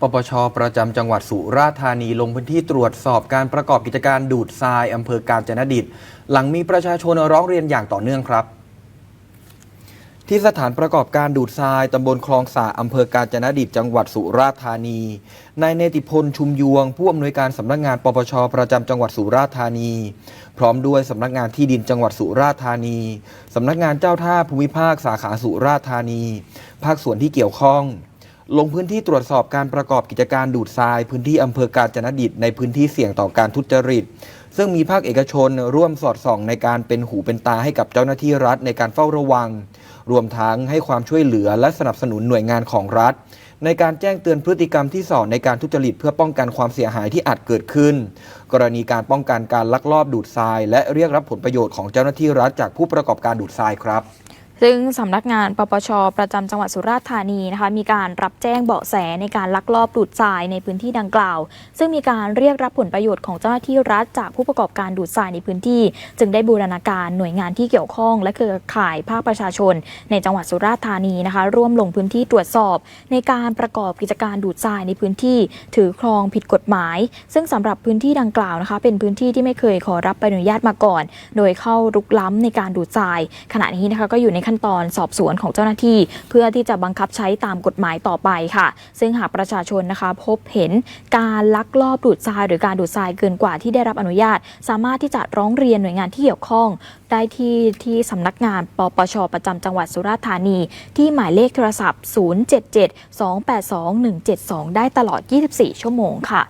ปปช ประจำจังหวัดสุราษฎร์ธานีลงพื้นที่ตรวจสอบการประกอบกิจการดูดทรายอำเภอกาญจนดิต หลังมีประชาชนร้องเรียนอย่างต่อเนื่องครับ ที่สถานประกอบการดูดทรายตำบลคลองสาอำเภอกาญจนดิตจังหวัดสุราษฎร์ธานีนายเนติพลชุมยวง ผู้อำนวยการสำนักงานปปช ประจำจังหวัดสุราษฎร์ธานี พร้อมด้วยสำนักงานที่ดินจังหวัดสุราษฎร์ธานีสำนักงานเจ้าท่าภูมิภาคสาขาสุราษฎร์ธานี ภาคส่วนที่เกี่ยวข้อง ลงพื้นที่ตรวจสอบการประกอบกิจการดูดทราย พื้นที่อำเภอกาญจนดิตในพื้นที่เสี่ยงต่อการทุจริต ซึ่งมีภาคเอกชนร่วมสอดส่องในการเป็นหูเป็นตาให้กับเจ้าหน้าที่รัฐในการเฝ้าระวัง รวมทั้งให้ความช่วยเหลือและสนับสนุนหน่วยงานของรัฐ ในการแจ้งเตือนพฤติกรรมที่สอนในการทุจริตเพื่อป้องกันความเสียหายที่อาจเกิดขึ้น กรณีการป้องกันการลักลอบดูดทราย และเรียกรับผลประโยชน์ของเจ้าหน้าที่รัฐจากผู้ประกอบการดูดทรายครับ ซึ่งสำนักงานปปช ประจำจังหวัดสุราษฎร์ธานีนะคะมีการรับแจ้งเบาะแสในการลักลอบดูดทรายในพื้นที่ดังกล่าว ซึ่งมีการเรียกรับผลประโยชน์ของเจ้าหน้าที่รัฐจากผู้ประกอบการดูดทรายในพื้นที่ จึงได้บูรณาการหน่วยงานที่เกี่ยวข้อง และเครือข่ายภาคประชาชน ในจังหวัดสุราษฎร์ธานีนะคะร่วมลงพื้นที่ตรวจสอบ ในการประกอบกิจการดูดทรายในพื้นที่ ถือครองผิดกฎหมาย ซึ่งสำหรับพื้นที่ดังกล่าวนะคะเป็นพื้นที่ที่ไม่เคยขอรับใบอนุญาตมาก่อน โดยเข้ารุกล้ำในการดูดทราย ขณะนี้นะคะก็อยู่ในขั้นตอนสอบสวนของเจ้าหน้าที่ เพื่อที่จะบังคับใช้ตามกฎหมายต่อไปค่ะ ซึ่งหากประชาชนนะคะพบเห็นการลักลอบดูดทราย หรือการดูดทรายเกินกว่าที่ได้รับอนุญาต สามารถที่จะร้องเรียนหน่วยงานที่เกี่ยวข้อง ได้ที่ที่สำนักงานปปชประจำจังหวัดสุราษฎร์ธานี ที่หมายเลขโทรศัพท์ 077 282 172 ได้ตลอด 24 ชั่วโมงค่ะ